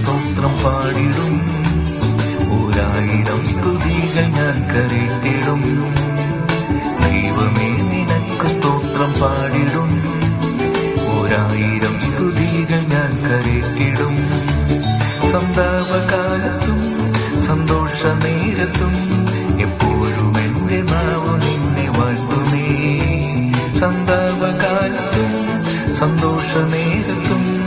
സ്തോത്രം പാടിടും. ഒരായിരം സ്തുതികൾ ഞാൻ കരട്ടിടും ദൈവമേ നിനക്ക് സ്തോത്രം പാടിടും. ഒരായിരം സ്തുതികൾ ഞാൻ കരട്ടിടും സന്താപകാലത്തും സന്തോഷ നേരത്തും എപ്പോഴും എന്റെ നാവ് നിന്നെ വാഴ്ത്തുമേ. സന്താപകാലത്തും സന്തോഷ നേരത്തും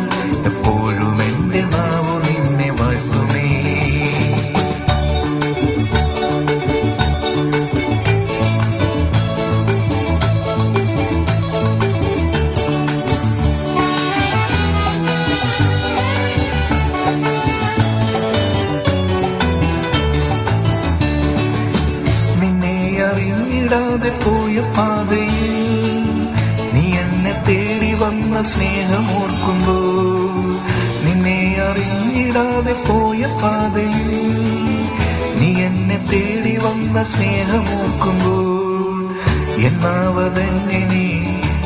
അറിഞ്ഞിടാതെ പോയ പാതയിൽ നീ എന്നെ തേടി വന്ന സ്നേഹം സ്നേഹമോർക്കുമ്പോ നിന്നെ അറിഞ്ഞിടാതെ പോയ പാതയിൽ നീ എന്നെ തേടി വന്ന സ്നേഹം ഓർക്കുമ്പോ എന്നാവതെങ്ങനെ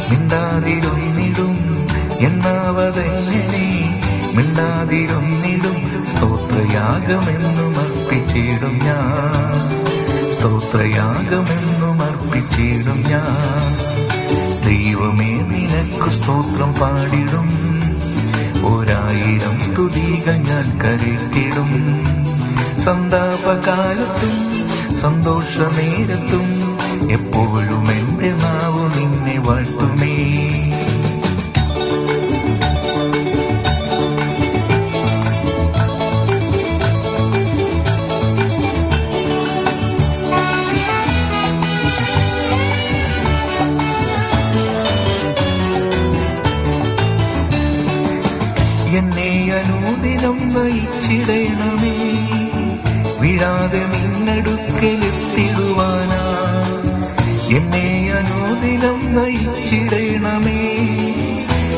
മിണ്ടാതിരുന്നിടും? എന്നാവതെങ്ങനെ മിണ്ടാതിരുന്നിടും? സ്തോത്രയാഗമെന്നും അർപ്പിച്ചിടും ഞാൻ. സ്തോത്രയാഗമെന്നും അർപ്പിച്ചിടും ഞാൻ. ദൈവമേ നിനക്ക് സ്തോത്രം പാടിടും. ഒരായിരം സ്തുതികൾ ഞാൻ കരുത്തിടും സന്താപകാലത്തും സന്തോഷനേരത്തും എപ്പോഴും അനുദിനം നയിച്ചിടണമേ. വിടാതെ നിന്നടുക്കലെത്തിടുവാനാ എന്നെ അനുദിനം നയിച്ചിടണമേ.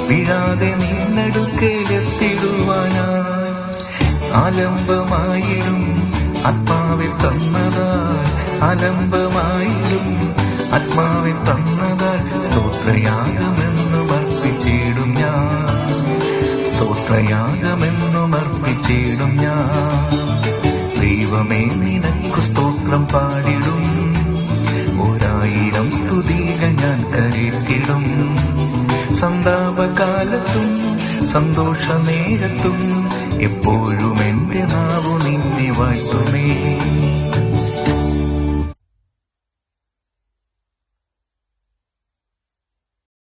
വിടാതെ നിന്നടുക്കലെത്തിടുവാനാ ആലംബമായിടും ആത്മാവെ തന്നതാൽ ആലംബമായിടും ആത്മാവെ തന്നതാൽ സ്തോത്രയാകുമെന്ന് സ്തോത്രയാഗമെന്നും അർപ്പിച്ചിടും ഞാൻ. ദൈവമേ നിനക്കു സ്തോത്രം പാടിടും. ഒരായിരം സ്തുതികൾ ഞാൻ കരുത്തിടും. സന്താപകാലത്തും സന്തോഷ നേരത്തും എപ്പോഴും എന്റെ നാവു നിന്നെ വാഴ്ത്തുമേ